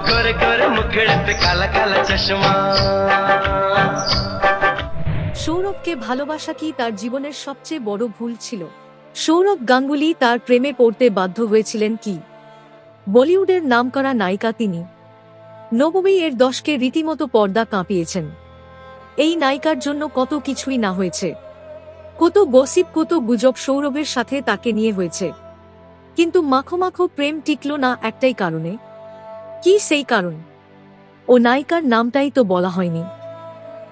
गोरे गोरे मुखड़े पे काला काला चश्मा সৌরভকে ভালোবাসা কি তার জীবনের সবচেয়ে বড় ভুল ছিল সৌরভ গাঙ্গুলি তার প্রেমে পড়তে বাধ্য হয়েছিলেন কি বলিউডের নামকরা নায়িকা তিনি নবমী এর দশকে রীতিমতো পর্দা কাঁপিয়েছেন এই নায়িকার জন্য কত কিছুই না হয়েছে কত গসিপ কত গুজব সৌরভের সাথে তাকে নিয়ে হয়েছে কিন্তু মাখো মাখো প্রেম টিকল না একটাই কারণে কি সেই কারণ? ও নায়িকার নামটাই তো বলা হয়নি।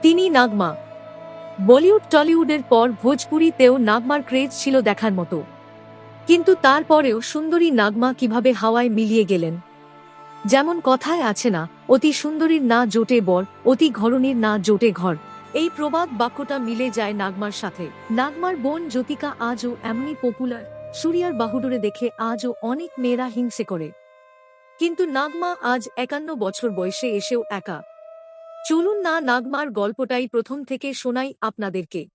তিনি নাগমা। বলিউড টলিউডের পর ভোজপুরিতেও নাগমার ক্রেজ ছিল দেখার মতো। কিন্তু তারপরেও সুন্দরী নাগমা কীভাবে হাওয়ায় মিলিয়ে গেলেন? যেমন কথায় আছে না, অতি সুন্দরীর না জোটে বর, অতি ঘরণীর না জোটে ঘর। এই প্রবাদ বাক্যটা মিলে যায় নাগমার সাথে। নাগমার বোন জ্যোতিকা আজও এমনই পপুলার সুরিয়ার বাহুডোরে দেখে আজও অনেক মেয়েরা হিংসে করে। কিন্তু নাগমা আজ একান্ন বছর বয়সে এসেও একা। চলুন না নাগমার গল্পটাই প্রথম থেকে শোনাই আপনাদেরকে।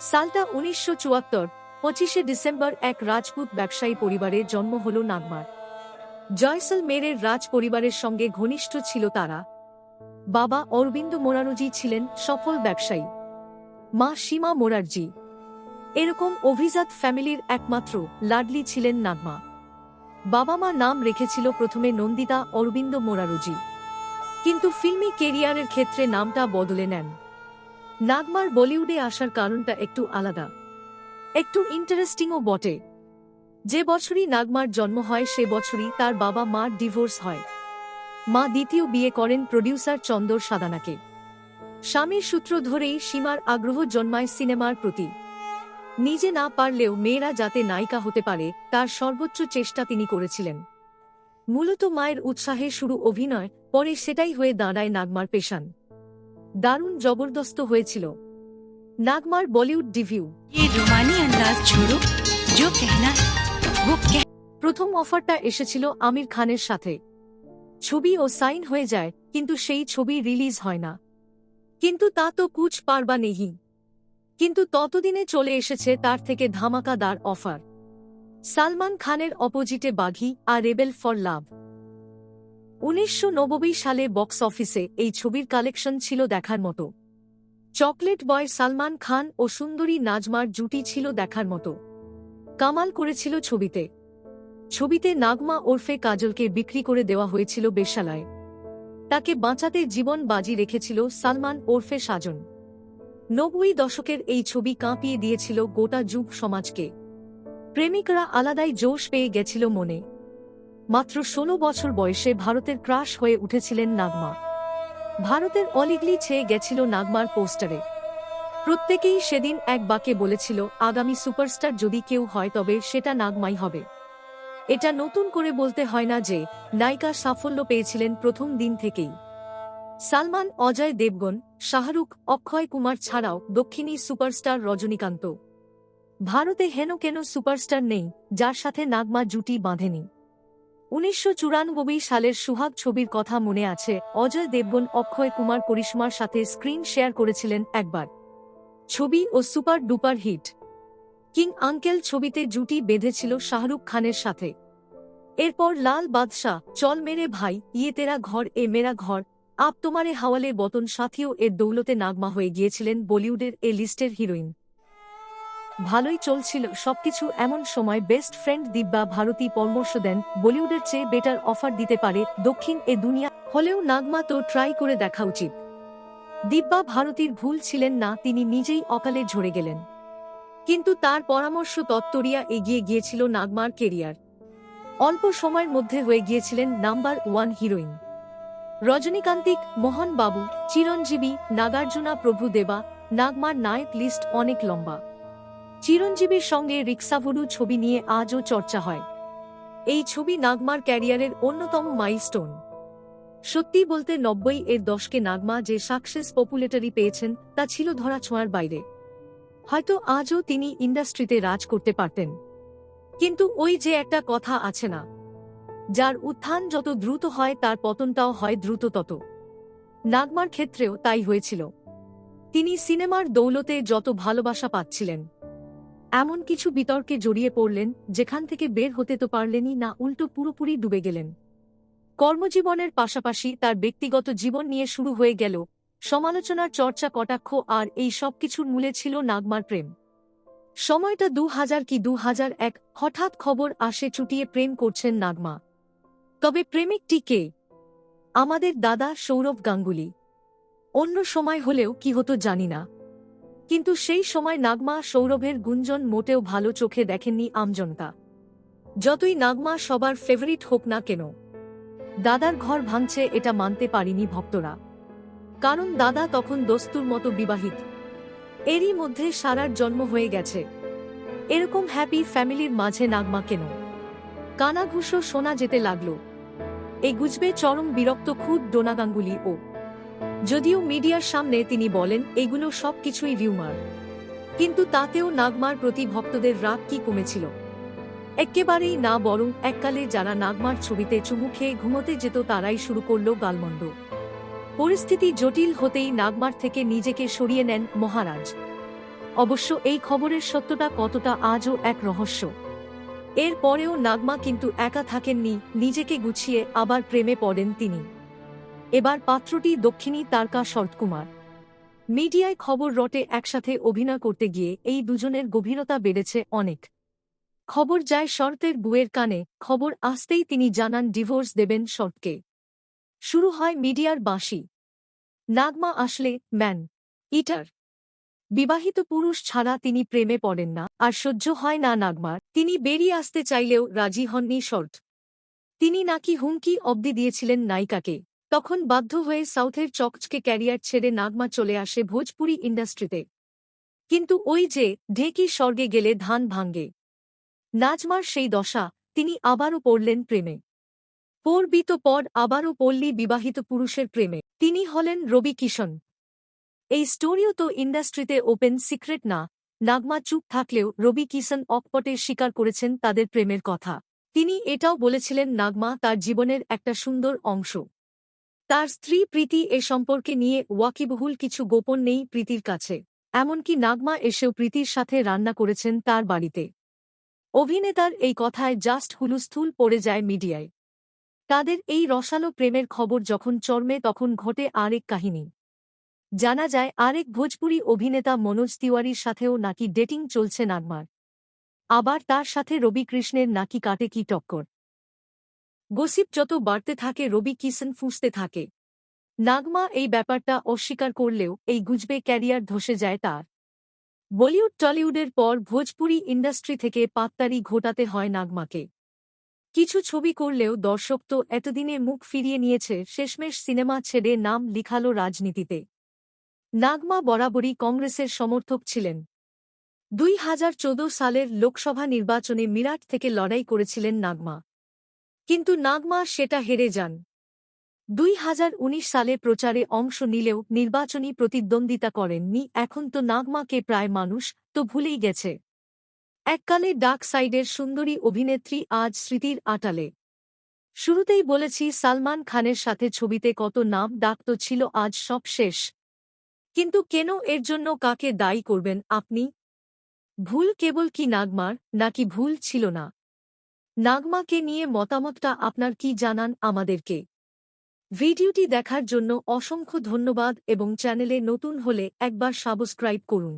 সালটা উনিশশো চুয়াত্তর পঁচিশে ডিসেম্বর এক রাজপুত ব্যবসায়ী পরিবারে জন্ম হল নাগমার জয়সলমেরের রাজ পরিবারের সঙ্গে ঘনিষ্ঠ ছিল তারা বাবা অরবিন্দ মোরানুজি ছিলেন সফল ব্যবসায়ী মা সীমা মোরারজি। এরকম অভিজাত ফ্যামিলির একমাত্র লাডলি ছিলেন নাগমা। বাবা মা নাম রেখেছিল প্রথমে নন্দিতা অরবিন্দ মোরারজি। কিন্তু ফিল্মি কেরিয়ারের ক্ষেত্রে নামটা বদলে নেন। নাগমার বলিউডে আসার কারণটা একটু আলাদা। একটু ইন্টারেস্টিংও বটে। যে বছরই নাগমার জন্ম হয়, সে বছরই তার বাবা মার ডিভোর্স হয়। মা দ্বিতীয় বিয়ে করেন প্রডিউসার চন্দর সাদানাকে। স্বামীর সূত্র ধরেই সীমার আগ্রহ জন্মায় সিনেমার প্রতি। নিজে না পারলেও মেয়েরা যাতে নায়িকা হতে পারে তার সর্বোচ্চ চেষ্টা তিনি করেছিলেন। মূলত মায়ের উৎসাহে শুরু অভিনয় পরে সেটাই হয়ে দাঁড়ায় নাগমার পেশান। দারুণ জবরদস্ত হয়েছিল। নাগমার বলিউড ডিভিউ। প্রথম অফারটা এসেছিল আমির খানের সাথে। ছবি ও সাইন হয়ে যায় কিন্তু সেই ছবি রিলিজ হয় না। কিন্তু তা তো কুচ পারবা নেহি। কিন্তু ততদিনে চলে এসেছে তার থেকে ধামাকাদার অফার। সালমান খানের অপোজিটে বাঘি আর রেবেল ফর লাভ। উনিশশো নব্বই সালে বক্স অফিসে এই ছবির কালেকশন ছিল দেখার মতো। চকলেট বয় সালমান খান ও সুন্দরী নাজমার জুটি ছিল দেখার মতো। কামাল করেছিল ছবিতে। ছবিতে নাগমা ওরফে কাজলকে বিক্রি করে দেওয়া হয়েছিল বেশ্যালয়ে তাকে বাঁচাতে জীবন বাজি রেখেছিল সালমান ওরফে সাজন। নব্বই দশকের এই ছবি কাঁপিয়ে দিয়েছিল গোটা যুগ সমাজকে। প্রেমিকরা আলাদাই জোশ পেয়ে গেছিল মনে। মাত্র ষোলো বছর বয়সে ভারতের ক্রাশ হয়ে উঠেছিলেন নাগমা। ভারতের অলিগলি ছেয়ে গেছিল নাগমার পোস্টারে। প্রত্যেকেই সেদিন এক বাকে বলেছিল, আগামী সুপারস্টার যদি কেউ হয় তবে সেটা নাগমাই হবে। এটা নতুন করে বলতে হয় না যে নায়িকা সাফল্য পেয়েছিলেন প্রথম দিন থেকেই। সালমান, অজয় দেবগন, শাহরুখ, অক্ষয় কুমার ছাড়াও দক্ষিণী সুপারস্টার রজনীকান্ত। ভারতে হেন কেন সুপারস্টার নেই, যার সাথে নাগমা জুটি বাঁধেনি। উনিশশো চুরানব্বই সালের সুহাগ ছবির কথা মনে আছে, অজয় দেবগন, অক্ষয় কুমার, করিশ্মার সাথে স্ক্রিন শেয়ার করেছিলেন একবার। ছবি ও super duper hit. King Uncle ছবিতে জুটি বেঁধেছিল শাহরুখ খানের সাথে। এরপর লাল বাদশাহ, চল মেরে ভাই ইয়ে তেরা ঘর, এ মেরা ঘর, আপ তোমারে হাওয়ালে বতন, সাথীও এর দৌলতে নাগমা হয়ে গিয়েছিলেন বলিউডের এ লিস্টের হিরোইন। ভালোই চলছিল সবকিছু এমন সময় বেস্ট ফ্রেন্ড দিব্যা ভারতী পরামর্শ দেন, বলিউডের চেয়ে বেটার অফার দিতে পারে দক্ষিণ এ দুনিয়া, হলেও নাগমা তো ট্রাই করে দেখা উচিত। দিব্যা ভারতীর ভুল ছিলেন না, তিনি নিজেই অকালে ঝরে গেলেন। কিন্তু তার পরামর্শ তত্তরিয়া এগিয়ে গিয়েছিল নাগমার কেরিয়ার। অল্প সময়ের মধ্যে হয়ে গিয়েছিলেন নাম্বার ওয়ান হিরোইন। রজনীকান্তিক, মোহন বাবু, চিরঞ্জীবী, নাগার্জুনা প্রভু দেবা, নাগমার নায়ক লিস্ট অনেক লম্বা। চিরঞ্জীবীর সঙ্গে রিক্সাভুরু ছবি নিয়ে আজও চর্চা হয়। এই ছবি নাগমার ক্যারিয়ারের অন্যতম মাইলস্টোন। সত্যি বলতে নব্বই এর দশকে নাগমা যে সাকসেস পপুলেটারি পেয়েছেন, তা ছিল ধরা ছোঁয়ার বাইরে। হয়তো আজও তিনি ইন্ডাস্ট্রিতে রাজ করতে পারতেন। কিন্তু ওই যে একটা কথা আছে না, যার উত্থান যত দ্রুত হয় তার পতনটাও হয় দ্রুত তত। নাগমার ক্ষেত্রেও তাই হয়েছিল। তিনি সিনেমার দৌলতে যত ভালোবাসা পাচ্ছিলেন, এমন কিছু বিতর্কে জড়িয়ে পড়লেন যেখান থেকে বের হতে তো পারলেনই না উল্টো পুরোপুরি ডুবে গেলেন। কর্মজীবনের পাশাপাশি তার ব্যক্তিগত জীবন নিয়ে শুরু হয়ে গেল সমালোচনার চর্চা, কটাক্ষ আর এই সব কিছুর মূলে ছিল নাগমার প্রেম। সময়টা দু হাজার কি দু হাজার এক, হঠাৎ খবর আসে চুটিয়ে প্রেম করছেন নাগমা। তবে প্রেমিকটি কে? আমাদের দাদা সৌরভ গাঙ্গুলি। অন্য সময় হলেও কি হতো জানি না। কিন্তু সেই সময় নাগমা সৌরভের গুঞ্জন মোটেও ভালো চোখে দেখেননি আমজনতা। যতই নাগমা সবার ফেভারিট হোক না কেন, দাদার ঘর ভাঙছে এটা মানতে পারিনি ভক্তরা। কারণ দাদা তখন দস্তুর মতো বিবাহিত। এরই মধ্যে সারার জন্ম হয়ে গেছে। এরকম হ্যাপি ফ্যামিলির মাঝে নাগমা কেন? কানাঘুষো শোনা যেতে লাগল। এই গুজবে চরম বিরক্ত খুদ ডোনা গাঙ্গুলি ও। যদিও মিডিয়ার সামনে তিনি বলেন, এগুলো সবকিছুই রিউমার কিন্তু তাতেও নাগমার প্রতি ভক্তদের রাগ কি কমেছিল? একেবারেই না বরং এককালে যারা নাগমার ছবিতে চুমু খেয়ে ঘুমোতে যেত তারাই শুরু করল গালমন্দ। পরিস্থিতি জটিল হতেই নাগমার থেকে নিজেকে সরিয়ে নেন মহারাজ। অবশ্য এই খবরের সত্যতা কতটা আজও এক রহস্য। এর পরেও নাগমা কিন্তু একা থাকেননি, নিজেকে গুছিয়ে আবার প্রেমে পড়েন তিনি। এবার পাত্রটি দক্ষিণী তারকা শরৎকুমার। মিডিয়ায় খবর রটে একসাথে অভিনয় করতে গিয়ে এই দুজনের গভীরতা বেড়েছে অনেক। খবর যায় শর্তের বুয়ের কানে, খবর আসতেই তিনি জানান ডিভোর্স দেবেন শর্তকে শুরু হয় মিডিয়ার বাঁশি। নাগমা আসলে ম্যান, ইটার। বিবাহিত পুরুষ ছাড়া তিনি প্রেমে পড়েন না, আর সহ্য হয় না নাগমার। তিনি বেরিয়ে আসতে চাইলেও রাজি হননি শর্ট। তিনি নাকি হুমকি অবধি দিয়েছিলেন নায়িকাকে। তখন বাধ্য হয়ে সাউথের চকচকে ক্যারিয়ার ছেড়ে নাগমা চলে আসে ভোজপুরি ইন্ডাস্ট্রিতে। কিন্তু ওই যে ঢেকি স্বর্গে গেলে ধান ভাঙ্গে নাজমার সেই দশা, তিনি আবারও পড়লেন প্রেমে। পড়বিত পর আবারও পল্লী বিবাহিত পুরুষের প্রেমে। তিনি হলেন রবি কিষণ। এই স্টোরিও তো ইন্ডাস্ট্রিতে ওপেন সিক্রেট না। নাগমা চুপ থাকলেও রবি কিষণ অকপটে স্বীকার করেছেন তাদের প্রেমের কথা। তিনি এটাও বলেছিলেন নাগমা তার জীবনের একটা সুন্দর অংশ। তার স্ত্রী প্রীতি এ সম্পর্কে নিয়ে ওয়াকিবহুল কিছু গোপন নেই প্রীতির কাছে। এমনকি নাগমা এসেও প্রীতির সাথে রান্না করেছেন তার বাড়িতে। অভিনেতার এই কথায় জাস্ট হুলুস্থুল পড়ে যায় মিডিয়ায়। তাদের এই রসালো প্রেমের খবর যখন চর্মে তখন ঘটে আরেক কাহিনী। জানা যায়, আরেক ভোজপুরি অভিনেতা মনোজ তিওয়ারির সাথেও নাকি ডেটিং চলছে নাগমার। আবার তার সাথে রবি কৃষ্ণের নাকি কাটে কি টক্কর। গসিপ যত বাড়তে থাকে, রবি কিষণ ফুঁসতে থাকে। নাগমা এই ব্যাপারটা অস্বীকার করলেও এই গুজবে ক্যারিয়ার ধসে যায় তার। বলিউড টলিউডের পর ভোজপুরি ইন্ডাস্ট্রি থেকে পাত্তারি ঘোটাতে হয় নাগমাকে। কিছু ছবি করলেও দর্শক তো এতদিনে মুখ ফিরিয়ে নিয়েছে, শেষমেশ সিনেমা ছেড়ে নাম লিখালো রাজনীতিতে। নাগমা বরাবরই কংগ্রেসের সমর্থক ছিলেন। দুই হাজার চৌদ্দ সালের লোকসভা নির্বাচনে মিরাট থেকে লড়াই করেছিলেন নাগমা। কিন্তু নাগমা সেটা হেরে যান। দুই হাজার উনিশ সালে প্রচারে অংশ নিলেও নির্বাচনী প্রতিদ্বন্দ্বিতা করেননি, এখন তো নাগমাকে প্রায় মানুষ তো ভুলেই গেছে। এককালে ডাক সাইডের সুন্দরী অভিনেত্রী আজ স্মৃতির আটালে। শুরুতেই বলেছি সালমান খানের সাথে ছবিতে কত নাম ডাক তো ছিল আজ সব শেষ। কিন্তু কেন এর জন্য কাকে দায়ী করবেন আপনি? ভুল কেবল কি নাগমার, নাকি ভুল ছিল না? নাগমাকে নিয়ে মতামতটা আপনার কি জানান আমাদেরকে? ভিডিওটি দেখার জন্য অসংখ্য ধন্যবাদ এবং চ্যানেলে নতুন হলে একবার সাবস্ক্রাইব করুন।